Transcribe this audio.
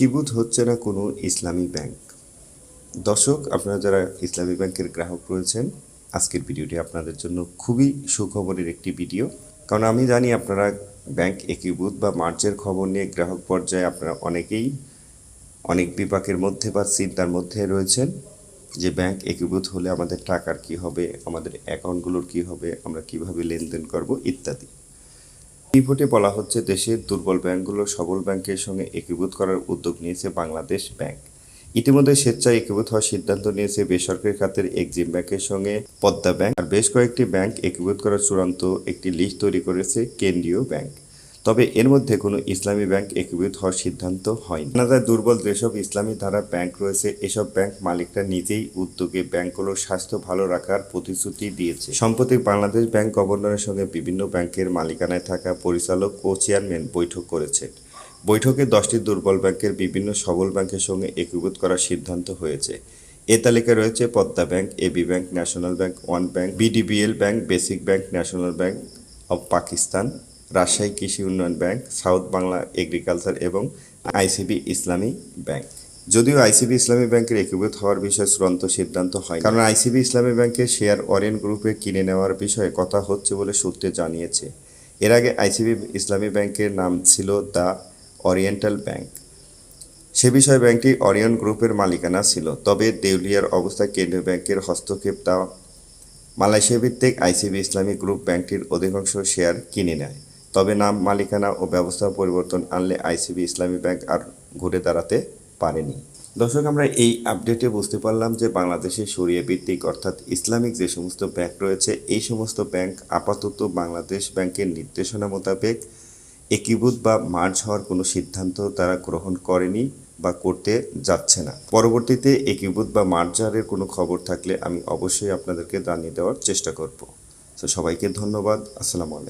একীভূত হচ্ছে না কোনো ইসলামী ব্যাংক। দর্শক, আপনারা যারা ইসলামী ব্যাংকের গ্রাহক রয়েছেন, আজকের ভিডিওটি আপনাদের জন্য খুবই সুখবরের একটি ভিডিও। কারণ আমি জানি আপনারা ব্যাংক একীভূত বা মার্চের খবর নিয়ে গ্রাহক পর্যায়ে আপনারা অনেকেই অনেক বিপাকের মধ্যে বা চিন্তার মধ্যে রয়েছেন যে ব্যাংক একীভূত হলে আমাদের টাকার কি হবে, আমাদের অ্যাকাউন্টগুলোর কি হবে, আমরা কীভাবে লেনদেন করব, ইত্যাদি। রিপোর্টে বলা হচ্ছে দেশের দুর্বল ব্যাংকগুলো সবল ব্যাংকের সঙ্গে একীভূত করার উদ্যোগ নিয়েছে বাংলাদেশ ব্যাংক। ইতিমধ্যে স্বেচ্ছায় একীভূত হওয়ার সিদ্ধান্ত নিয়েছে বেসরকারি খাতের এক্সিম ব্যাংকের সঙ্গে পদ্মা ব্যাংক। আর বেশ কয়েকটি ব্যাংক একীভূত করার চূড়ান্ত একটি লিস্ট তৈরি করেছে কেন্দ্রীয় ব্যাংক। তবে এর মধ্যে কোনো ইসলামী ব্যাংক একীভূত হওয়ার সিদ্ধান্ত হয়নি। কানাডায় দুর্বল যেসব ইসলামী ধারা ব্যাংক রয়েছে, এসব ব্যাংক মালিকরা নিজেই উদ্যোগে ব্যাংকগুলোর স্বাস্থ্য ভালো রাখার প্রতিশ্রুতি দিয়েছে। সম্প্রতি বাংলাদেশ ব্যাংক গভর্নরের সঙ্গে বিভিন্ন ব্যাংকের মালিকানায় থাকা পরিচালক ও চেয়ারম্যান বৈঠক করেছেন। বৈঠকে দশটি দুর্বল ব্যাংকের বিভিন্ন সবল ব্যাংকের সঙ্গে একীভূত করার সিদ্ধান্ত হয়েছে। এ তালিকায় রয়েছে Padma bank, AB bank, national bank, one bank, BDBL bank, basic bank, national bank of Pakistan Rajshahi Krishi Unnayan bank, south Bangla agriculture এবং আইসিবি ইসলামী ব্যাংক। যদিও আইসিবি ইসলামী ব্যাংকের একীভূত হওয়ার বিষয়ে চূড়ান্ত সিদ্ধান্ত হয় কারণ আইসিবি ইসলামী ব্যাংকের শেয়ার অরিয়ন গ্রুপে কিনে নেওয়ার বিষয়ে কথা হচ্ছে বলে সূত্রে জানিয়েছে। এর আগে আইসিবি ইসলামী ব্যাংকের নাম ছিল দ্য অরিয়েন্টাল ব্যাংক। সে বিষয়ে ব্যাংকটি অরিয়ন গ্রুপের মালিকানা ছিল। তবে দেউলিয়ার অবস্থায় কেন্দ্রীয় ব্যাংকের হস্তক্ষেপ তা মালয়েশিয়া ভিত্তিক আইসিবি ইসলামী গ্রুপ ব্যাংকটির অধিকাংশ শেয়ার কিনে নেয়। তবে নাম, মালিকানা ও ব্যবস্থা পরিবর্তন আনলে আইসিবি, ইসলামী ব্যাংক আর ঘুরে দাঁড়াতে পারেনি। দর্শক, আমরা এই আপডেটে বুঝতে পারলাম যে বাংলাদেশে সরিয়ে ভিত্তিক অর্থাৎ ইসলামিক যে সমস্ত ব্যাংক রয়েছে, এই সমস্ত ব্যাংক আপাতত বাংলাদেশ ব্যাংকের নির্দেশনা মোতাবেক একীভূত বা মার্জ হওয়ার কোনো সিদ্ধান্ত তারা গ্রহণ করেনি বা করতে যাচ্ছে না। পরবর্তীতে একীভূত বা মার্জারের কোনো খবর থাকলে আমি অবশ্যই আপনাদেরকে জানিয়ে দেওয়ার চেষ্টা করব। তো সবাইকে ধন্যবাদ। আসসালামু আলাইকুম।